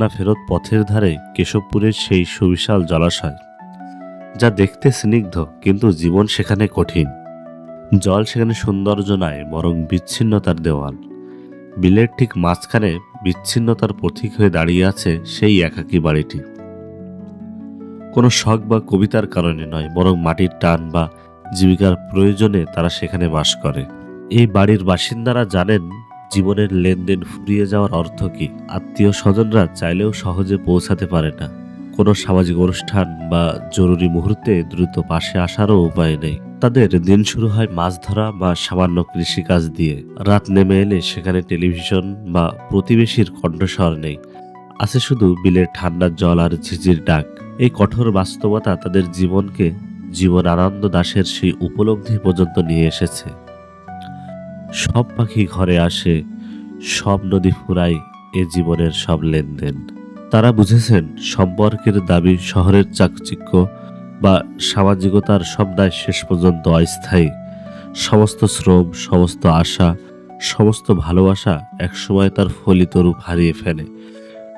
না ফেরত পথের ধারে কেশবপুরের সেই সুবিশাল জলাশয়, যা দেখতে স্নিগ্ধ কিন্তু জীবন সেখানে কঠিন। জল সেখানে সৌন্দর্য নয় বরং বিচ্ছিন্নতার দেওয়াল। বিলের ঠিক মাঝখানে বিচ্ছিন্নতার প্রতীক হয়ে দাঁড়িয়ে আছে সেই একাকী বাড়িটি। কোনো শখ বা কবিতার কারণে নয়, বরং মাটির টান বা জীবিকার প্রয়োজনে তারা সেখানে বাস করে। এই বাড়ির বাসিন্দারা জানেন জীবনের লেনদেন ফুরিয়ে যাওয়ার অর্থ কি? আত্মীয় স্বজনরা চাইলেও সহজে পৌঁছাতে পারে না। কোনো সামাজিক অনুষ্ঠান বা জরুরি মুহূর্তে দ্রুত পাশে আসারও উপায় নেই। তাদের দিন শুরু হয় মাছ ধরা বা সামান্য কৃষিকাজ দিয়ে। রাত নেমে এলে সেখানে টেলিভিশন বা প্রতিবেশীর কণ্ঠস্বর নেই। আছে শুধু বিলের ঠান্ডার জল আর ঝিঝির ডাক। এই কঠোর বাস্তবতা তাদের জীবনকে জীবন আনন্দ দাসের সেই উপলব্ধি পর্যন্ত নিয়ে এসেছে। সব পাখি ঘরে আসে, সব নদী ফুরায় এ জীবনের সব লেনদেন। তারা বুঝেছেন সম্পর্কের দাবি শহরের চাকচিক্য বা সামাজিকতার সব দায় শেষ পর্যন্ত অস্থায়ী। সমস্ত শ্রম, সমস্ত আশা, সমস্ত ভালোবাসা একসময় তার ফলিত রূপ হারিয়ে ফেলে।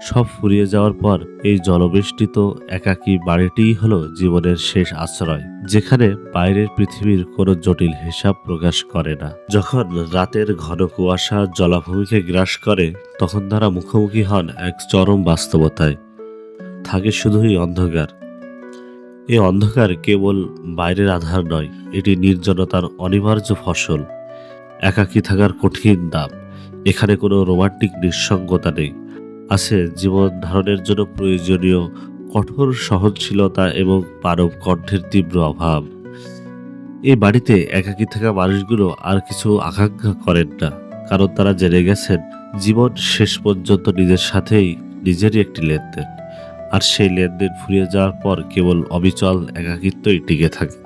সব ফুরিয়ে যাওয়ার পর এই জলবেষ্টিত একাকী বাড়িটিই হলো জীবনের শেষ আশ্রয়, যেখানে বাইরের পৃথিবীর কোনো জটিল হিসাব প্রকাশ করে না। যখন রাতের ঘন কুয়াশা জলাভূমিকে গ্রাস করে, তখন তারা মুখোমুখি হন এক চরম বাস্তবতায়। থাকে শুধুই অন্ধকার। এই অন্ধকার কেবল বাইরের আধার নয়, এটি নির্জনতার অনিবার্য ফসল। একাকী থাকার কঠিন দাম, এখানে কোনো রোমান্টিক নিঃসঙ্গতা নেই। আছে। জীবন ধারণের জন্য প্রয়োজনীয় কঠোর সহনশীলতা এবং মানব কণ্ঠের তীব্র অভাব। এই বাড়িতে একাকী থাকা মানুষগুলো আর কিছু আকাঙ্ক্ষা করেন না, কারণ তারা জেনে গেছেন, জীবন শেষ পর্যন্ত নিজের সাথেই নিজেরই একটি লেনদেন। আর সেই লেনদেন ফুরিয়ে যাওয়ার পর কেবল অবিচল একাকিত্বই টিকে থাকে।